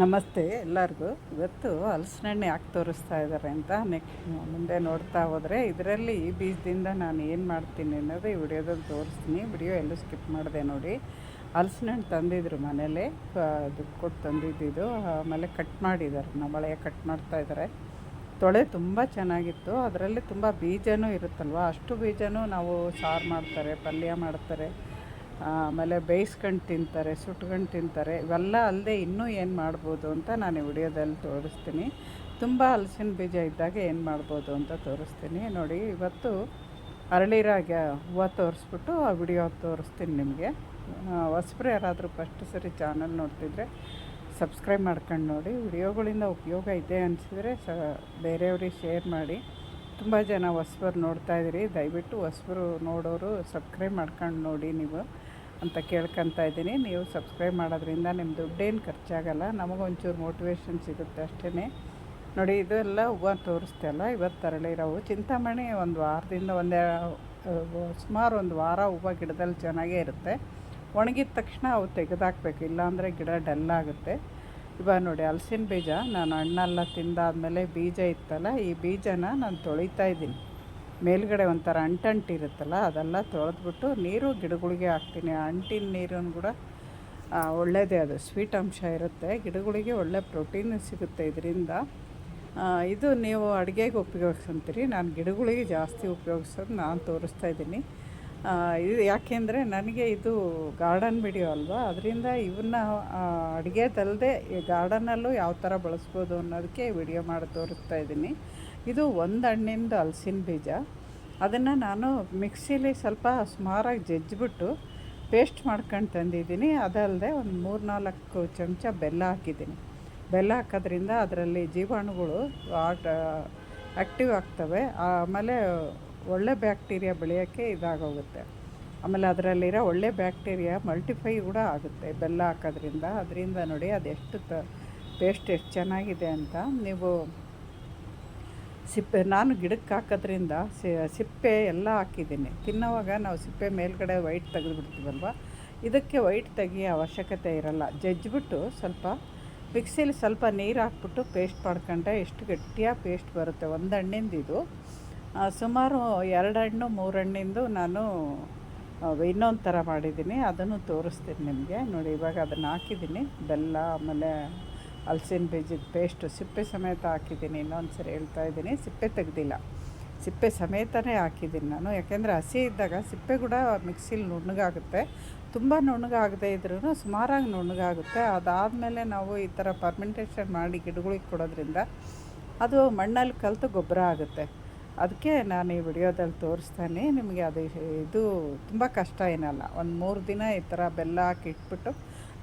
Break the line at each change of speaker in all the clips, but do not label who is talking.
ನಮಸ್ತೆ ಎಲ್ಲರಿಗೂ. ಇವತ್ತು ಹಲಸಿನಣ್ಣೆ ಯಾಕೆ ತೋರಿಸ್ತಾ ಇದ್ದಾರೆ ಅಂತ ನೆಕ್ ಮುಂದೆ ನೋಡ್ತಾ ಹೋದರೆ ಇದರಲ್ಲಿ ಈ ಬೀಜದಿಂದ ನಾನು ಏನು ಮಾಡ್ತೀನಿ ಅನ್ನೋದು ಈ ವಿಡಿಯೋದಲ್ಲಿ ತೋರಿಸ್ತೀನಿ. ವಿಡಿಯೋ ಎಲ್ಲೂ ಸ್ಕಿಪ್ ಮಾಡಿದೆ ನೋಡಿ. ಹಲಸಿನಣ್ಣು ತಂದಿದ್ರು ಮನೇಲಿ. ದುಡ್ಡು ಕೊಟ್ಟು ತಂದಿದ್ದಿದ್ದು ಆಮೇಲೆ ಕಟ್ ಮಾಡಿದ್ದಾರೆ ನಮ್ಮ ಹಳೆಯ ಕಟ್ ಮಾಡ್ತಾ ಇದ್ದಾರೆ ತೊಳೆ ತುಂಬ ಚೆನ್ನಾಗಿತ್ತು. ಅದರಲ್ಲಿ ತುಂಬ ಬೀಜನೂ ಇರುತ್ತಲ್ವ? ಅಷ್ಟು ಬೀಜನೂ ನಾವು ಸಾರು ಮಾಡ್ತಾರೆ, ಪಲ್ಯ ಮಾಡ್ತಾರೆ. ಆಮೇಲೆ ಬೇಯಿಸ್ಕೊಂಡು ತಿಂತಾರೆ, ಸುಟ್ಕೊಂಡು ತಿಂತಾರೆ, ಇವೆಲ್ಲ ಅಲ್ಲದೆ ಇನ್ನೂ ಏನು ಮಾಡ್ಬೋದು ಅಂತ ನಾನು ವಿಡಿಯೋದಲ್ಲಿ ತೋರಿಸ್ತೀನಿ. ತುಂಬ ಹಲಸಿನ ಬೀಜ ಇದ್ದಾಗ ಏನು ಮಾಡ್ಬೋದು ಅಂತ ತೋರಿಸ್ತೀನಿ. ನೋಡಿ, ಇವತ್ತು ಅರಳಿರಾಗ ಹೂವು ತೋರಿಸ್ಬಿಟ್ಟು ಆ ವಿಡಿಯೋ ತೋರಿಸ್ತೀನಿ ನಿಮಗೆ. ಹೊಸಬ್ರು ಯಾರಾದರೂ ಫಸ್ಟ್ ಸರಿ ಚಾನಲ್ ನೋಡ್ತಿದ್ರೆ ಸಬ್ಸ್ಕ್ರೈಬ್ ಮಾಡ್ಕೊಂಡು ನೋಡಿ. ವಿಡಿಯೋಗಳಿಂದ ಉಪಯೋಗ ಇದೆ ಅನಿಸಿದರೆ ಸ, ಬೇರೆಯವ್ರಿಗೆ ಶೇರ್ ಮಾಡಿ. ತುಂಬ ಜನ ಹೊಸಬರು ನೋಡ್ತಾ ಇದ್ದೀರಿ. ದಯವಿಟ್ಟು ಹೊಸಬರು ನೋಡೋರು ಸಬ್ಸ್ಕ್ರೈಬ್ ಮಾಡ್ಕೊಂಡು ನೋಡಿ ನೀವು. ಅಂತ ಕೇಳ್ಕೊತಾ ಇದ್ದೀನಿ. ನೀವು ಸಬ್ಸ್ಕ್ರೈಬ್ ಮಾಡೋದ್ರಿಂದ ನಿಮ್ಮ ದುಡ್ಡೇನು ಖರ್ಚಾಗಲ್ಲ. ನಮಗೊಂಚೂರು ಮೋಟಿವೇಶನ್ ಸಿಗುತ್ತೆ ಅಷ್ಟೇ ನೋಡಿ, ಇದೆಲ್ಲ ಹೂವು ತೋರಿಸ್ತೆ ಅಲ್ಲ ಇವತ್ತು ತರಳಿರೋವು ಚಿಂತಾಮಣಿ ಒಂದು ವಾರದಿಂದ ಒಂದೇ ಸುಮಾರು ಒಂದು ವಾರ ಹೂವು ಗಿಡದಲ್ಲಿ ಚೆನ್ನಾಗೇ ಇರುತ್ತೆ. ಒಣಗಿದ ತಕ್ಷಣ ಅವು ತೆಗೆದಾಕಬೇಕು. ಇಲ್ಲಾಂದರೆ ಗಿಡ ಡಲ್ ಆಗುತ್ತೆ. ಇವಾಗ ನೋಡಿ ಹಲಸಿನ ಬೀಜ. ನಾನು ಹಣ್ಣೆಲ್ಲ ತಿಂದಾದಮೇಲೆ ಬೀಜ ಇತ್ತಲ್ಲ, ಈ ಬೀಜನ ನಾನು ತೊಳಿತಾ ಇದ್ದೀನಿ. ಮೇಲ್ಗಡೆ ಒಂಥರ ಅಂಟಂಟಿರುತ್ತಲ್ಲ ಅದೆಲ್ಲ ತೊಳೆದ್ಬಿಟ್ಟು ನೀರು ಗಿಡಗಳಿಗೆ ಹಾಕ್ತೀನಿ. ಅಂಟಿನ ನೀರನ್ನು ಕೂಡ ಒಳ್ಳೆಯದೇ ಅದು, ಸ್ವೀಟ್ ಅಂಶ ಇರುತ್ತೆ. ಗಿಡಗಳಿಗೆ ಒಳ್ಳೆ ಪ್ರೋಟೀನ್ ಸಿಗುತ್ತೆ ಇದರಿಂದ. ಇದು ನೀವು ಅಡುಗೆಗೆ ಉಪಯೋಗಿಸ್ಕೊಂತೀರಿ. ನಾನು ಗಿಡಗಳಿಗೆ ಜಾಸ್ತಿ ಉಪಯೋಗಿಸೋದು ನಾನು ತೋರಿಸ್ತಾ ಇದ್ದೀನಿ. ಇದು ಯಾಕೆಂದರೆ ನನಗೆ ಇದು ಗಾರ್ಡನ್ ವಿಡಿಯೋ ಅಲ್ವಾ? ಅದರಿಂದ ಇವನ್ನ ಅಡುಗೆದಲ್ಲದೆ ಗಾರ್ಡನಲ್ಲೂ ಯಾವ ಥರ ಬಳಸ್ಬೋದು ಅನ್ನೋದಕ್ಕೆ ವಿಡಿಯೋ ಮಾಡಿ ತೋರಿಸ್ತಾ ಇದ್ದೀನಿ. ಇದು ಒಂದು ಹಣ್ಣಿಂದು ಹಲಸಿನ ಬೀಜ. ಅದನ್ನು ನಾನು ಮಿಕ್ಸಿಲಿ ಸ್ವಲ್ಪ ಸುಮಾರಾಗಿ ಜಜ್ಜಿಬಿಟ್ಟು ಪೇಸ್ಟ್ ಮಾಡ್ಕೊಂಡು ತಂದಿದ್ದೀನಿ. ಅದಲ್ಲದೆ ಒಂದು ಮೂರು ನಾಲ್ಕು ಚಮಚ ಬೆಲ್ಲ ಹಾಕಿದ್ದೀನಿ. ಬೆಲ್ಲ ಹಾಕೋದ್ರಿಂದ ಅದರಲ್ಲಿ ಜೀವಾಣುಗಳು ಆಟ ಆ್ಯಕ್ಟಿವ್ ಆಗ್ತವೆ. ಆಮೇಲೆ ಒಳ್ಳೆ ಬ್ಯಾಕ್ಟೀರಿಯಾ ಬೆಳೆಯೋಕ್ಕೆ ಇದಾಗೋಗುತ್ತೆ. ಆಮೇಲೆ ಅದರಲ್ಲಿರೋ ಒಳ್ಳೆ ಬ್ಯಾಕ್ಟೀರಿಯಾ ಮಲ್ಟಿಫೈ ಕೂಡ ಆಗುತ್ತೆ ಬೆಲ್ಲ ಹಾಕೋದ್ರಿಂದ. ಅದರಿಂದ ನೋಡಿ ಅದೆಷ್ಟು ತ, ಪೇಸ್ಟ್ ಎಷ್ಟು ಚೆನ್ನಾಗಿದೆ ಅಂತ ನೀವು ಸಿಪ್ಪೆ, ನಾನು ಗಿಡಕ್ಕೆ ಹಾಕೋದ್ರಿಂದ ಸಿಪ್ಪೆ ಎಲ್ಲ ಹಾಕಿದ್ದೀನಿ. ತಿನ್ನೋವಾಗ ನಾವು ಸಿಪ್ಪೆ ಮೇಲ್ಗಡೆ ವೈಟ್ ತೆಗೆದುಬಿಡ್ತೀವಲ್ವ? ಇದಕ್ಕೆ ವೈಟ್ ತೆಗಿಯೋ ಅವಶ್ಯಕತೆ ಇರಲ್ಲ. ಜಜ್ಜಿಬಿಟ್ಟು ಸ್ವಲ್ಪ ಮಿಕ್ಸಿಲಿ ಸ್ವಲ್ಪ ನೀರು ಹಾಕ್ಬಿಟ್ಟು ಪೇಸ್ಟ್ ಮಾಡ್ಕೊಂಡ್ರೆ ಎಷ್ಟು ಗಟ್ಟಿಯಾಗಿ ಪೇಸ್ಟ್ ಬರುತ್ತೆ. ಒಂದು ಹಣ್ಣಿಂದು ಇದು. ಸುಮಾರು ಎರಡು ಹಣ್ಣು, ಮೂರು ಹಣ್ಣಿಂದು ನಾನು ಇನ್ನೊಂದು ಥರ ಮಾಡಿದ್ದೀನಿ. ಅದನ್ನು ತೋರಿಸ್ತೀನಿ ನಿಮಗೆ. ನೋಡಿ, ಇವಾಗ ಅದನ್ನು ಹಾಕಿದ್ದೀನಿ. ಬೆಲ್ಲ, ಆಮೇಲೆ ಹಲ್ಸಿನ ಬೀಜದ ಪೇಸ್ಟು ಸಿಪ್ಪೆ ಸಮೇತ ಹಾಕಿದ್ದೀನಿ. ಇನ್ನೊಂದು ಸರಿ ಹೇಳ್ತಾ ಇದ್ದೀನಿ. ಸಿಪ್ಪೆ ತೆಗೆದಿಲ್ಲ. ಸಿಪ್ಪೆ ಸಮೇತನೇ ಹಾಕಿದ್ದೀನಿ ನಾನು. ಯಾಕೆಂದರೆ ಹಸಿ ಇದ್ದಾಗ ಸಿಪ್ಪೆ ಕೂಡ ಮಿಕ್ಸಿಲಿ ನುಣ್ಣಗಾಗುತ್ತೆ. ತುಂಬ ನುಣ್ಣಗಾಗದೇ ಇದ್ರೂ ಸುಮಾರಾಗಿ ನುಣ್ಣಗಾಗುತ್ತೆ. ಅದಾದಮೇಲೆ ನಾವು ಈ ಥರ ಪರ್ಮೆಂಟೇಷನ್ ಮಾಡಿ ಗಿಡಗಳಿಗೆ ಕೊಡೋದ್ರಿಂದ ಅದು ಮಣ್ಣಲ್ಲಿ ಕಲಿತು ಗೊಬ್ಬರ ಆಗುತ್ತೆ. ಅದಕ್ಕೆ ನಾನು ಈ ವಿಡಿಯೋದಲ್ಲಿ ತೋರಿಸ್ತಾನೆ. ನಿಮಗೆ ಅದು ಇದು ತುಂಬ ಕಷ್ಟ ಏನಲ್ಲ. ಒಂದು ಮೂರು ದಿನ ಈ ಥರ ಬೆಲ್ಲ ಹಾಕಿ ಇಟ್ಬಿಟ್ಟು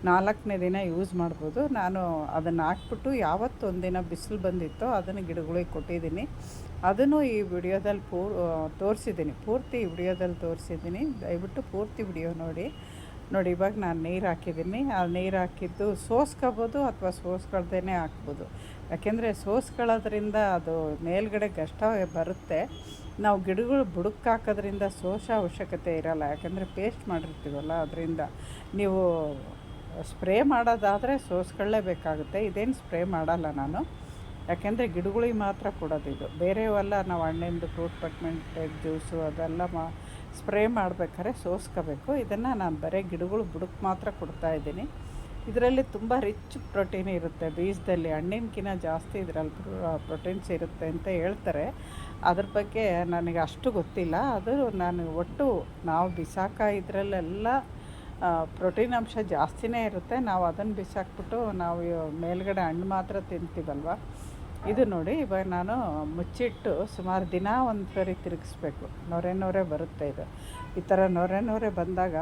ನಾಲ್ಕನೇ ದಿನ ಯೂಸ್ ಮಾಡ್ಬೋದು. ನಾನು ಅದನ್ನು ಹಾಕ್ಬಿಟ್ಟು ಯಾವತ್ತು ಒಂದಿನ ಬಿಸಿಲು ಬಂದಿತ್ತೋ ಅದನ್ನು ಗಿಡಗಳಿಗೆ ಕೊಟ್ಟಿದ್ದೀನಿ. ಅದನ್ನು ಈ ವಿಡಿಯೋದಲ್ಲಿ ಪೂ ತೋರಿಸಿದ್ದೀನಿ. ಪೂರ್ತಿ ವಿಡಿಯೋದಲ್ಲಿ ತೋರಿಸಿದ್ದೀನಿ. ದಯವಿಟ್ಟು ಪೂರ್ತಿ ವಿಡಿಯೋ ನೋಡಿ. ನೋಡಿ, ಇವಾಗ ನಾನು ನೀರು ಹಾಕಿದ್ದೀನಿ. ಆ ನೀರು ಹಾಕಿದ್ದು ಸೋಸ್ಕೋಬೋದು ಅಥವಾ ಸೋಸ್ಕೊಳ್ದೇ ಹಾಕ್ಬೋದು. ಯಾಕೆಂದರೆ ಸೋಸ್ಕೊಳ್ಳೋದ್ರಿಂದ ಅದು ಮೇಲ್ಗಡೆ ಕಷ್ಟ ಬರುತ್ತೆ. ನಾವು ಗಿಡಗಳು ಬುಡಕ್ಕೆ ಹಾಕೋದ್ರಿಂದ ಸೋಸ ಅವಶ್ಯಕತೆ ಇರೋಲ್ಲ. ಯಾಕೆಂದರೆ ಪೇಸ್ಟ್ ಮಾಡಿರ್ತೀವಲ್ಲ, ಅದರಿಂದ. ನೀವು ಸ್ಪ್ರೇ ಮಾಡೋದಾದರೆ ಸೋಸ್ಕೊಳ್ಳೇಬೇಕಾಗುತ್ತೆ ಇದೇನು ಸ್ಪ್ರೇ ಮಾಡಲ್ಲ ನಾನು. ಯಾಕೆಂದರೆ ಗಿಡಗಳಿಗೆ ಮಾತ್ರ ಕೊಡೋದಿದು ಬೇರೆವೆಲ್ಲ ನಾವು ಹಣ್ಣಿಂದು ಫ್ರೂಟ್ ಪಟ್ಮೆಂಟೆಡ್ ಜ್ಯೂಸು ಅದೆಲ್ಲ ಮಾ ಸ್ಪ್ರೇ ಮಾಡ್ಬೇಕಾದ್ರೆ ಸೋಸ್ಕೋಬೇಕು. ಇದನ್ನು ನಾನು ಬರೀ ಗಿಡಗಳು ಬುಡಕ್ಕೆ ಮಾತ್ರ ಕೊಡ್ತಾ ಇದ್ದೀನಿ. ಇದರಲ್ಲಿ ತುಂಬ ರಿಚ್ ಪ್ರೋಟೀನ್ ಇರುತ್ತೆ. ಬೀಜದಲ್ಲಿ ಹಣ್ಣಿನಕಿನ್ನ ಜಾಸ್ತಿ ಇದರಲ್ಲಿ ಪ್ರೋಟೀನ್ಸ್ ಇರುತ್ತೆ ಅಂತ ಹೇಳ್ತಾರೆ. ಅದ್ರ ಬಗ್ಗೆ ನನಗೆ ಅಷ್ಟು ಗೊತ್ತಿಲ್ಲ. ಅದು ನಾನು ಒಟ್ಟು ನಾವು ಬಿಸಾಕ ಇದರಲ್ಲೆಲ್ಲ ಪ್ರೋಟೀನ್ ಅಂಶ ಜಾಸ್ತಿನೇ ಇರುತ್ತೆ. ನಾವು ಅದನ್ನು ಬಿಸಾಕ್ಬಿಟ್ಟು ನಾವು ಮೇಲ್ಗಡೆ ಹಣ್ಣು ಮಾತ್ರ ತಿಂತೀವಲ್ವ? ಇದು ನೋಡಿ, ಇವಾಗ ನಾನು ಮುಚ್ಚಿಟ್ಟು ಸುಮಾರು ದಿನ ಒಂದು ಸರಿ ತಿರುಗಿಸ್ಬೇಕು. ನೊರೆ ನೊರೆ ಬರುತ್ತೆ ಇದು. ಈ ಥರ ನೊರೆ ನೊರೆ ಬಂದಾಗ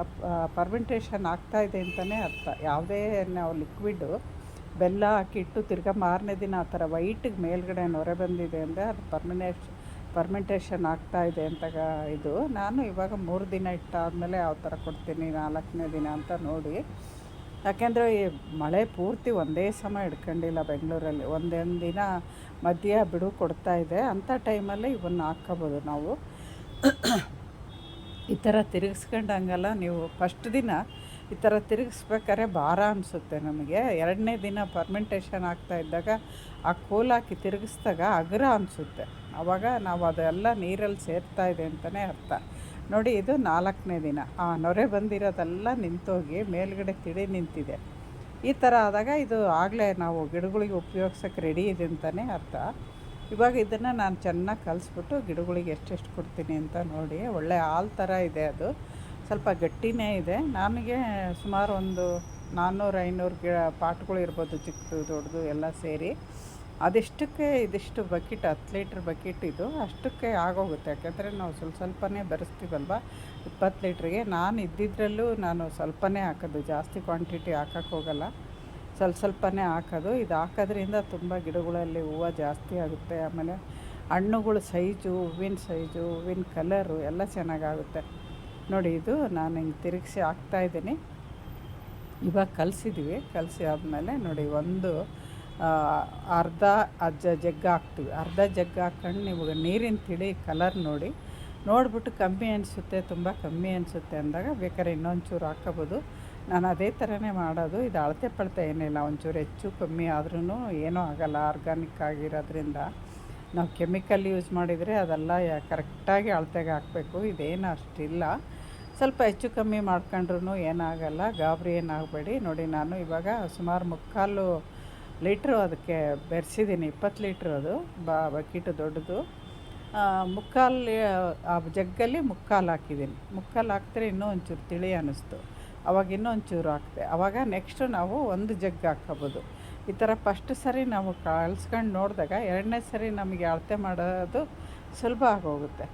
ಪರ್ಮೆಂಟೇಷನ್ ಇದೆ ಅಂತಲೇ ಅರ್ಥ. ಯಾವುದೇ ನಾವು ಲಿಕ್ವಿಡು ಬೆಲ್ಲ ಹಾಕಿಟ್ಟು ತಿರ್ಗಾ ಮಾರನೇ ದಿನ ಆ ಥರ ವೈಟಿಗೆ ಮೇಲ್ಗಡೆ ನೊರೆ ಬಂದಿದೆ ಅಂದರೆ ಅದು ಪರ್ಮಿನೇಷ್ ಪರ್ಮೆಂಟೇಷನ್ ಇದೆ ಅಂತ ಇದು. ನಾನು ಇವಾಗ ಮೂರು ದಿನ ಇಟ್ಟಾದಮೇಲೆ ಯಾವ ಥರ ಕೊಡ್ತೀನಿ, ನಾಲ್ಕನೇ ದಿನ ಅಂತ ನೋಡಿ. ಯಾಕೆಂದರೆ ಈ ಮಳೆ ಪೂರ್ತಿ ಒಂದೇ ಸಮ ಹಿಡ್ಕೊಂಡಿಲ್ಲ ಬೆಂಗಳೂರಲ್ಲಿ. ಒಂದೊಂದು ದಿನ ಮಧ್ಯ ಬಿಡು ಕೊಡ್ತಾ ಇದೆ. ಅಂಥ ಟೈಮಲ್ಲಿ ಇವನ್ನ ಹಾಕ್ಕೋಬೋದು ನಾವು. ಈ ಥರ ತಿರುಗಿಸ್ಕೊಂಡಂಗೆಲ್ಲ ನೀವು ಫಸ್ಟ್ ದಿನ ಈ ಥರ ತಿರುಗಿಸ್ಬೇಕಾದ್ರೆ ಭಾರ ಅನಿಸುತ್ತೆ ನಮಗೆ. ಎರಡನೇ ದಿನ ಪರ್ಮೆಂಟೇಷನ್ ಆಗ್ತಾ ಇದ್ದಾಗ ಆ ಕೋಲ್ ಹಾಕಿ ತಿರುಗಿಸ್ದಾಗ ಅಗ್ರ ಅನಿಸುತ್ತೆ. ಆವಾಗ ನಾವು ಅದೆಲ್ಲ ನೀರಲ್ಲಿ ಸೇರ್ತಾ ಇದೆ ಅಂತಲೇ ಅರ್ಥ. ನೋಡಿ, ಇದು ನಾಲ್ಕನೇ ದಿನ. ಆ ನೊರೆ ಬಂದಿರೋದೆಲ್ಲ ನಿಂತೋಗಿ ಮೇಲ್ಗಡೆ ತಿಳಿ ನಿಂತಿದೆ. ಈ ಥರ ಆದಾಗ ಇದು ಆಗಲೇ ನಾವು ಗಿಡಗಳಿಗೆ ಉಪಯೋಗ್ಸೋಕ್ಕೆ ರೆಡಿ ಇದೆ ಅಂತಲೇ ಅರ್ಥ. ಇವಾಗ ಇದನ್ನು ನಾನು ಚೆನ್ನಾಗಿ ಕಲಿಸ್ಬಿಟ್ಟು ಗಿಡಗಳಿಗೆ ಎಷ್ಟೆಷ್ಟು ಕೊಡ್ತೀನಿ ಅಂತ ನೋಡಿ, ಒಳ್ಳೆ ಹಾಲು ಥರ ಇದೆ ಅದು. ಸ್ವಲ್ಪ ಗಟ್ಟಿನೇ ಇದೆ. ನಮಗೆ ಸುಮಾರು ಒಂದು ನಾನ್ನೂರು ಐನೂರು ಗಿಡ ಪಾಟ್ಗಳು ಇರ್ಬೋದು, ಚಿಕ್ಕದು, ದೊಡ್ಡದು ಎಲ್ಲ ಸೇರಿ. ಅದೆಷ್ಟಕ್ಕೆ ಇದಿಷ್ಟು ಬಕೆಟ್, ಹತ್ತು ಲೀಟ್ರ್ ಬಕೆಟ್ ಇದು, ಅಷ್ಟಕ್ಕೆ ಆಗೋಗುತ್ತೆ. ಯಾಕೆಂದರೆ ನಾವು ಸ್ವಲ್ಪ ಸ್ವಲ್ಪನೇ ಬರೆಸ್ತೀವಲ್ವ? ಇಪ್ಪತ್ತು ಲೀಟ್ರಿಗೆ. ನಾನು ಇದ್ದಿದ್ರಲ್ಲೂ ನಾನು ಸ್ವಲ್ಪನೇ ಹಾಕೋದು. ಜಾಸ್ತಿ ಕ್ವಾಂಟಿಟಿ ಹಾಕೋಕ್ಕೆ ಹೋಗಲ್ಲ. ಸ್ವಲ್ಪ ಸ್ವಲ್ಪನೇ ಹಾಕೋದು. ಇದು ಹಾಕೋದ್ರಿಂದ ತುಂಬ ಗಿಡಗಳಲ್ಲಿ ಹೂವು ಜಾಸ್ತಿ ಆಗುತ್ತೆ. ಆಮೇಲೆ ಹಣ್ಣುಗಳ ಸೈಜು, ಹೂವಿನ ಸೈಜು, ಹೂವಿನ ಕಲರು ಎಲ್ಲ ಚೆನ್ನಾಗಾಗುತ್ತೆ. ನೋಡಿ, ಇದು ನಾನು ಹಿಂಗೆ ತಿರುಗಿಸಿ ಹಾಕ್ತಾಯಿದ್ದೀನಿ ಇವಾಗ ಕಲಸಿದ್ವಿ. ಕಲಸಿ ಆದಮೇಲೆ ನೋಡಿ, ಒಂದು ಅರ್ಧ, ಅಜ್ಜ ಜಗ್ಗ ಹಾಕ್ತೀವಿ. ಅರ್ಧ ಜಗ್ಗ ಹಾಕ್ಕೊಂಡು ನೀವು ನೀರಿನ ತಿಳಿ ಕಲರ್ ನೋಡಿ. ನೋಡಿಬಿಟ್ಟು ಕಮ್ಮಿ ಅನಿಸುತ್ತೆ, ತುಂಬ ಕಮ್ಮಿ ಅನಿಸುತ್ತೆ ಅಂದಾಗ ಬೇಕಾದ್ರೆ ಇನ್ನೊಂಚೂರು ಹಾಕೋಬೋದು. ನಾನು ಅದೇ ಥರನೇ ಮಾಡೋದು. ಇದು ಅಳತೆ ಪಳತೆ ಏನಿಲ್ಲ, ಒಂಚೂರು ಹೆಚ್ಚು ಕಮ್ಮಿ ಆದ್ರೂ ಏನೂ ಆಗೋಲ್ಲ. ಆರ್ಗಾನಿಕ್ ಆಗಿರೋದ್ರಿಂದ ನಾವು ಕೆಮಿಕಲ್ ಯೂಸ್ ಮಾಡಿದರೆ ಅದೆಲ್ಲ ಕರೆಕ್ಟಾಗಿ ಅಳತೆಗೆ ಹಾಕಬೇಕು. ಇದೇನು ಅಷ್ಟಿಲ್ಲ. ಸ್ವಲ್ಪ ಹೆಚ್ಚು ಕಮ್ಮಿ ಮಾಡ್ಕೊಂಡ್ರೂ ಏನಾಗಲ್ಲ, ಗಾಬರಿ ಏನಾಗಬೇಡಿ. ನೋಡಿ ನಾನು ಇವಾಗ ಸುಮಾರು ಮುಕ್ಕಾಲು ಲೀಟ್ರು ಅದಕ್ಕೆ ಬೆರೆಸಿದ್ದೀನಿ, ಇಪ್ಪತ್ತು ಲೀಟ್ರ್ ಅದು, ಬಾ ಬಕೀಟು ದೊಡ್ಡದು. ಮುಕ್ಕಾಲು, ಆ ಜಗ್ಗಲ್ಲಿ ಮುಕ್ಕಾಲು ಹಾಕಿದ್ದೀನಿ. ಮುಕ್ಕಾಲು ಹಾಕಿದ್ರೆ ಇನ್ನೂ ಒಂಚೂರು ತಿಳಿ ಅನ್ನಿಸ್ತು. ಅವಾಗ ಇನ್ನೂ ಒಂಚೂರು ಹಾಕ್ತೆ ಅವಾಗ ನೆಕ್ಸ್ಟು ನಾವು ಒಂದು ಜಗ್ ಹಾಕ್ಕೋಬೋದು. ಈ ಥರ ಫಸ್ಟ್ ಸರಿ ನಾವು ಕಳ್ಸ್ಕೊಂಡು ನೋಡಿದಾಗ ಎರಡನೇ ಸರಿ ನಮಗೆ ಅಳತೆ ಮಾಡೋದು ಸುಲಭ ಆಗೋಗುತ್ತೆ.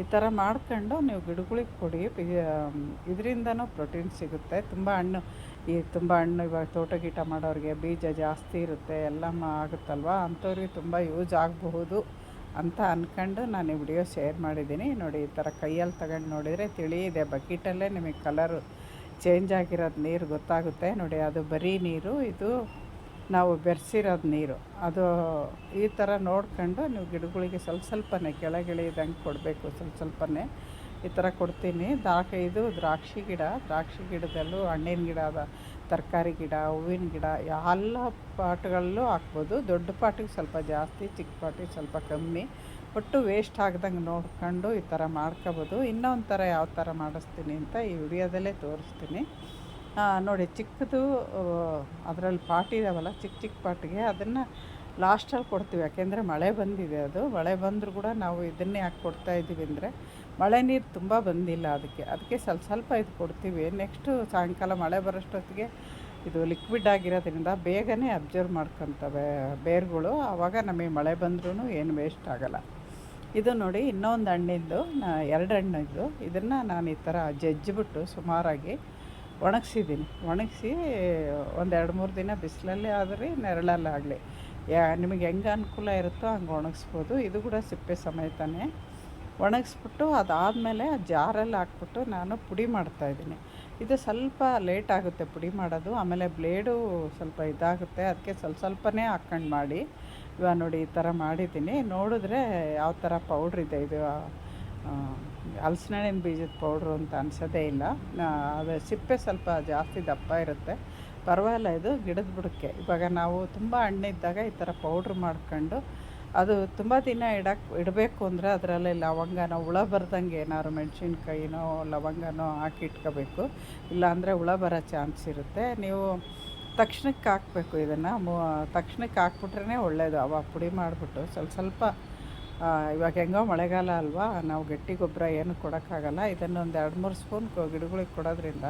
ಈ ಥರ ಮಾಡ್ಕೊಂಡು ನೀವು ಗಿಡಗಳಿಗೆ ಕೊಡಿ. ಇದರಿಂದನೂ ಪ್ರೋಟೀನ್ ಸಿಗುತ್ತೆ. ತುಂಬ ಹಣ್ಣು, ಈ ತುಂಬ ಹಣ್ಣು ಇವಾಗ ತೋಟ ಗೀಟ ಮಾಡೋರಿಗೆ ಬೀಜ ಜಾಸ್ತಿ ಇರುತ್ತೆ, ಎಲ್ಲ ಆಗುತ್ತಲ್ವ? ಅಂಥವ್ರಿಗೆ ತುಂಬ ಯೂಸ್ ಆಗಬಹುದು ಅಂತ ಅಂದ್ಕೊಂಡು ನಾನು ಈ ವಿಡಿಯೋ ಶೇರ್ ಮಾಡಿದ್ದೀನಿ. ನೋಡಿ, ಈ ಥರ ಕೈಯಲ್ಲಿ ತಗೊಂಡು ನೋಡಿದರೆ ತಿಳಿಯಿದೆ. ಬಕೀಟಲ್ಲೇ ನಿಮಗೆ ಕಲರು ಚೇಂಜ್ ಆಗಿರೋದು ನೀರು ಗೊತ್ತಾಗುತ್ತೆ. ನೋಡಿ, ಅದು ಬರೀ ನೀರು, ಇದು ನಾವು ಬೆರೆಸಿರೋದು ನೀರು. ಅದು ಈ ಥರ ನೋಡ್ಕೊಂಡು ನೀವು ಗಿಡಗಳಿಗೆ ಸ್ವಲ್ಪ ಸ್ವಲ್ಪನೇ ಕೆಳಗಿಳಿದಂಗೆ ಕೊಡಬೇಕು ಸ್ವಲ್ಪ ಸ್ವಲ್ಪನೇ. ಈ ಥರ ಕೊಡ್ತೀನಿ. ದ್ರಾಕ್ಷಿ, ಇದು ದ್ರಾಕ್ಷಿ ಗಿಡ. ದ್ರಾಕ್ಷಿ ಗಿಡದಲ್ಲೂ ಹಣ್ಣಿನ ಗಿಡ ಅದ, ತರಕಾರಿ ಗಿಡ, ಹೂವಿನ ಗಿಡ, ಎಲ್ಲ ಪಾಟ್ಗಳಲ್ಲೂ ಹಾಕ್ಬೋದು. ದೊಡ್ಡ ಪಾಟಿಗೆ ಸ್ವಲ್ಪ ಜಾಸ್ತಿ, ಚಿಕ್ಕ ಪಾಟಿಗೆ ಸ್ವಲ್ಪ ಕಮ್ಮಿ. ಒಟ್ಟು ವೇಸ್ಟ್ ಆಗ್ದಂಗೆ ನೋಡ್ಕೊಂಡು ಈ ಥರ ಮಾಡ್ಕೋಬೋದು. ಇನ್ನೊಂದು ಥರ ಯಾವ ಥರ ಮಾಡಿಸ್ತೀನಿ ಅಂತ ಈ ವಿಡಿಯೋದಲ್ಲೇ ತೋರಿಸ್ತೀನಿ. ನೋಡಿ, ಚಿಕ್ಕದು ಅದರಲ್ಲಿ ಪಾಟ್ ಇದಾವಲ್ಲ, ಚಿಕ್ಕ ಚಿಕ್ಕ ಪಾಟಿಗೆ ಅದನ್ನು ಲಾಸ್ಟಲ್ಲಿ ಕೊಡ್ತೀವಿ. ಯಾಕೆಂದರೆ ಮಳೆ ಬಂದಿದೆ ಅದು. ಮಳೆ ಬಂದರೂ ಕೂಡ ನಾವು ಇದನ್ನೇ ಯಾಕೆ ಕೊಡ್ತಾ ಇದ್ದೀವಿ ಅಂದರೆ ಮಳೆ ನೀರು ತುಂಬ ಬಂದಿಲ್ಲ ಅದಕ್ಕೆ. ಅದಕ್ಕೆ ಸ್ವಲ್ಪ ಸ್ವಲ್ಪ ಇದು ಕೊಡ್ತೀವಿ. ನೆಕ್ಸ್ಟು ಸಾಯಂಕಾಲ ಮಳೆ ಬರೋಷ್ಟೊತ್ತಿಗೆ ಇದು ಲಿಕ್ವಿಡ್ ಆಗಿರೋದ್ರಿಂದ ಬೇಗನೆ ಅಬ್ಸರ್ವ್ ಮಾಡ್ಕೊತವೆ ಬೇರುಗಳು. ಆವಾಗ ನಮಗೆ ಮಳೆ ಬಂದ್ರೂ ಏನು ವೇಸ್ಟ್ ಆಗೋಲ್ಲ. ಇದು ನೋಡಿ, ಇನ್ನೊಂದು ಹಣ್ಣಿಂದು ಎರಡು ಹಣ್ಣಿಂದು. ಇದನ್ನು ನಾನು ಈ ಥರ ಜಜ್ಜಿಬಿಟ್ಟು ಸುಮಾರಾಗಿ ಒಣಗಿಸಿದ್ದೀನಿ. ಒಣಗಿಸಿ ಒಂದು ಎರಡು ಮೂರು ದಿನ ಬಿಸಿಲಲ್ಲೇ ಆದರೆ ನೆರಳಲ್ಲಾಗಲಿ ಯಾ, ನಿಮಗೆ ಹೆಂಗೆ ಅನುಕೂಲ ಇರುತ್ತೋ ಹಂಗೆ ಒಣಗಿಸ್ಬೋದು. ಇದು ಕೂಡ ಸಿಪ್ಪೆ ಸಮೇತನೇ. ಒಣಗಿಸ್ಬಿಟ್ಟು ಅದಾದಮೇಲೆ ಜಾರಲ್ಲಿ ಹಾಕ್ಬಿಟ್ಟು ನಾನು ಪುಡಿ ಮಾಡ್ತಾಯಿದ್ದೀನಿ ಇದು ಸ್ವಲ್ಪ ಲೇಟ್ ಆಗುತ್ತೆ ಪುಡಿ ಮಾಡೋದು. ಆಮೇಲೆ ಬ್ಲೇಡು ಸ್ವಲ್ಪ ಇದಾಗುತ್ತೆ. ಅದಕ್ಕೆ ಸ್ವಲ್ಪ ಸ್ವಲ್ಪನೇ ಹಾಕ್ಕೊಂಡು ಮಾಡಿ. ಇವಾಗ ನೋಡಿ ಈ ಥರ ಮಾಡಿದ್ದೀನಿ. ನೋಡಿದ್ರೆ ಯಾವ ಥರ ಪೌಡ್ರ್ ಇದೆ ಇದು? ಹಲಸಿನಹಣ್ಣಿನ ಬೀಜದ ಪೌಡ್ರು ಅಂತ ಅನ್ಸೋದೇ ಇಲ್ಲ. ಅದು ಸಿಪ್ಪೆ ಸ್ವಲ್ಪ ಜಾಸ್ತಿ ದಪ್ಪ ಇರುತ್ತೆ. ಪರವಾಗಿಲ್ಲ, ಇದು ಗಿಡದ ಬುಡಕ್ಕೆ. ಇವಾಗ ನಾವು ತುಂಬ ಹಣ್ಣಿದ್ದಾಗ ಈ ಥರ ಪೌಡ್ರ್ ಮಾಡ್ಕೊಂಡು ಅದು ತುಂಬ ದಿನ ಇಡಕ್ಕೆ ಇಡಬೇಕು ಅಂದರೆ ಅದರಲ್ಲಿ ಲವಂಗನ, ಹುಳ ಬರ್ದಂಗೆ ಏನಾದ್ರು ಮೆಣಸಿನ್ಕಾಯಿನೋ, ಲವಂಗನೋ ಹಾಕಿ ಇಟ್ಕೋಬೇಕು. ಇಲ್ಲಾಂದರೆ ಹುಳ ಬರೋ ಚಾನ್ಸ್ ಇರುತ್ತೆ. ನೀವು ತಕ್ಷಣಕ್ಕೆ ಹಾಕಬೇಕು ಇದನ್ನು. ತಕ್ಷಣಕ್ಕೆ ಹಾಕ್ಬಿಟ್ರೇ ಒಳ್ಳೆಯದು ಅವಾಗ ಪುಡಿ ಮಾಡಿಬಿಟ್ಟು ಸ್ವಲ್ಪ ಸ್ವಲ್ಪ ಇವಾಗ ಹೆಂಗೋ ಮಳೆಗಾಲ ಅಲ್ವಾ, ನಾವು ಗಟ್ಟಿ ಗೊಬ್ಬರ ಏನು ಕೊಡೋಕ್ಕಾಗಲ್ಲ. ಇದನ್ನು ಒಂದು ಎರಡು ಮೂರು ಸ್ಪೂನ್ ಗಿಡಗಳಿಗೆ ಕೊಡೋದ್ರಿಂದ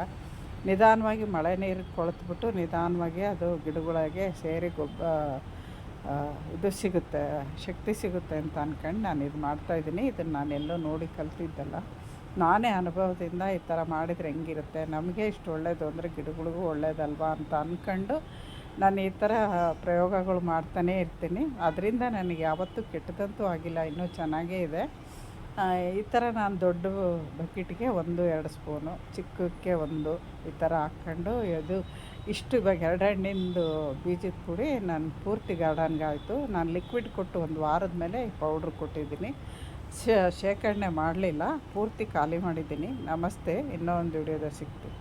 ನಿಧಾನವಾಗಿ ಮಳೆ ನೀರು ಕೊಳೆತ್ಬಿಟ್ಟು ನಿಧಾನವಾಗಿ ಅದು ಗಿಡಗಳಿಗೆ ಸೇರಿ ಗೊಬ್ಬರ ಇದು ಸಿಗುತ್ತೆ, ಶಕ್ತಿ ಸಿಗುತ್ತೆ ಅಂತ ಅಂದ್ಕೊಂಡು ನಾನು ಇದು ಮಾಡ್ತಾಯಿದ್ದೀನಿ ಇದನ್ನು ನಾನೆಲ್ಲೋ ನೋಡಿ ಕಲ್ತಿದ್ದಲ್ಲ. ನಾನೇ ಅನುಭವದಿಂದ ಈ ಥರ ಮಾಡಿದರೆ ಹೆಂಗಿರುತ್ತೆ? ನಮಗೆ ಇಷ್ಟು ಒಳ್ಳೆಯದು ಅಂದರೆ ಗಿಡಗಳಿಗೂ ಒಳ್ಳೇದಲ್ವಾ ಅಂತ ಅಂದ್ಕೊಂಡು ನಾನು ಈ ಥರ ಪ್ರಯೋಗಗಳು ಮಾಡ್ತಾನೇ ಇರ್ತೀನಿ. ಅದರಿಂದ ನನಗೆ ಯಾವತ್ತೂ ಕೆಟ್ಟದಂತೂ ಆಗಿಲ್ಲ, ಇನ್ನೂ ಚೆನ್ನಾಗೇ ಇದೆ. ಈ ಥರ ನಾನು ದೊಡ್ಡ ಬಕೆಟ್ಗೆ ಒಂದು, ಎರಡು ಸ್ಪೂನು, ಚಿಕ್ಕಕ್ಕೆ ಒಂದು ಈ ಥರ ಹಾಕ್ಕೊಂಡು ಇದು ಇಷ್ಟು ಇವಾಗ ಎರಡು ಹಣ್ಣಿಂದು ಬೀಜದ ಪುಡಿ ನಾನು ಪೂರ್ತಿ ಗಾರ್ಡನ್ಗೆ ಆಯಿತು ನಾನು ಲಿಕ್ವಿಡ್ ಕೊಟ್ಟು ಒಂದು ವಾರದ ಮೇಲೆ ಈ ಪೌಡ್ರ್ ಕೊಟ್ಟಿದ್ದೀನಿ. ಶೇಖರಣೆ ಮಾಡಲಿಲ್ಲ, ಪೂರ್ತಿ ಖಾಲಿ ಮಾಡಿದ್ದೀನಿ. ನಮಸ್ತೆ, ಇನ್ನೊಂದು ವಿಡಿಯೋದಲ್ಲಿ ವಿಡಿಯೋದ ಸಿಗ್ತೀನಿ.